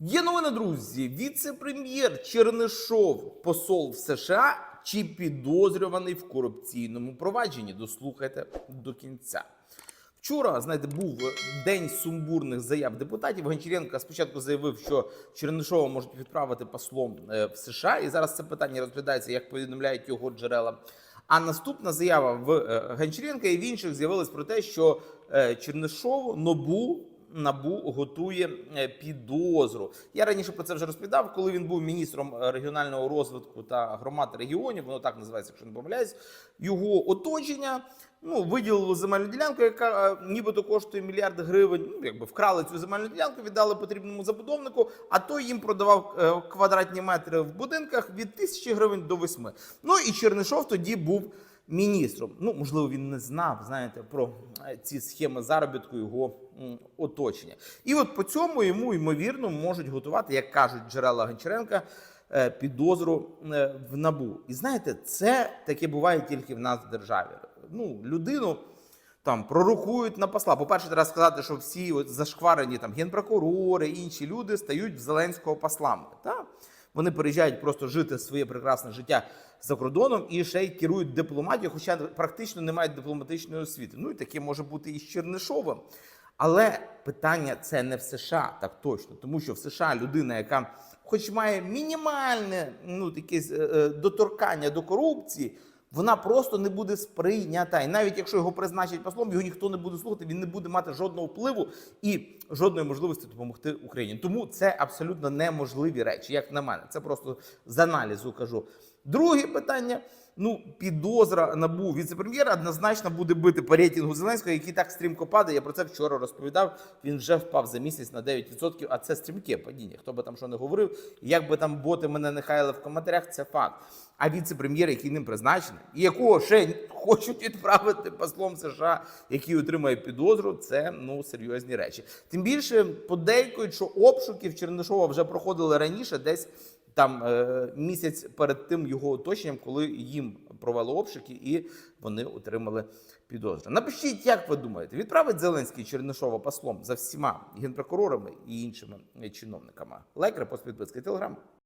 Є новина, друзі. Віце-прем'єр Чернишов, посол в США чи підозрюваний в корупційному провадженні. Дослухайте до кінця. Вчора, знаєте, був день сумбурних заяв депутатів. Гончаренко спочатку заявив, що Чернишова можуть відправити послом е, в США, і зараз це питання розглядається, як повідомляють його джерела. А наступна заява в е, Гончаренка і в інших з'явилась про те, що е, Чернишову нобу Набу готує е, підозру. Я раніше про це вже розповідав, коли він був міністром е, регіонального розвитку та громад регіонів. Воно так називається, якщо не помиляюсь. Його оточення ну виділило земельну ділянку, яка е, нібито коштує мільярди гривень. Ну якби вкрали цю земельну ділянку, віддали потрібному забудовнику. А той їм продавав квадратні метри в будинках від тисячі гривень до восьми. Ну і Чернишов тоді був міністром. Ну, можливо, він не знав, знаєте, про е, ці схеми заробітку його оточення. І от по цьому йому, ймовірно, можуть готувати, як кажуть джерела Гончаренка, е, підозру е, в набу. І знаєте, це таке буває тільки в нас в державі. Ну, людину. Там пророкують на посла. По-перше, треба сказати, що всі от зашкварені там генпрокурори, інші люди стають Зеленського послами. Та? Вони переїжджають просто жити своє прекрасне життя за кордоном і ще й керують дипломатією, хоча практично не мають дипломатичної освіти. Ну і таке може бути і з Чернишовим. Але питання це не в США, так точно, тому що в США людина, яка хоч має мінімальне ну, таке е, е, доторкання до корупції, вона просто не буде сприйнята. І навіть якщо його призначать послом, його ніхто не буде слухати, він не буде мати жодного впливу і жодної можливості допомогти Україні. Тому це абсолютно неможливі речі, як на мене. Це просто з аналізу кажу. Друге питання. Ну, підозра набу віце-прем'єра однозначно буде бити по рейтингу Зеленського, який так стрімко падає. Я про це вчора розповідав. Він вже впав за місяць на 9%, а це стрімке падіння. Хто би там що не говорив, як би там боти мене не хаяли в коментарях, це факт. А віце-прем'єр, який ним призначений, і якого ще хочуть відправити послом США, який отримає підозру, це ну серйозні речі. Тим більше подейкують, що обшуки в Чернишова вже проходили раніше, десь там е, місяць перед тим його оточенням, коли їм провели обшуки, і вони отримали підозру. Напишіть, як ви думаєте, відправить Зеленський Чернишова послом за всіма генпрокурорами і іншими чиновниками? Лайк, репост, підписка, телеграм.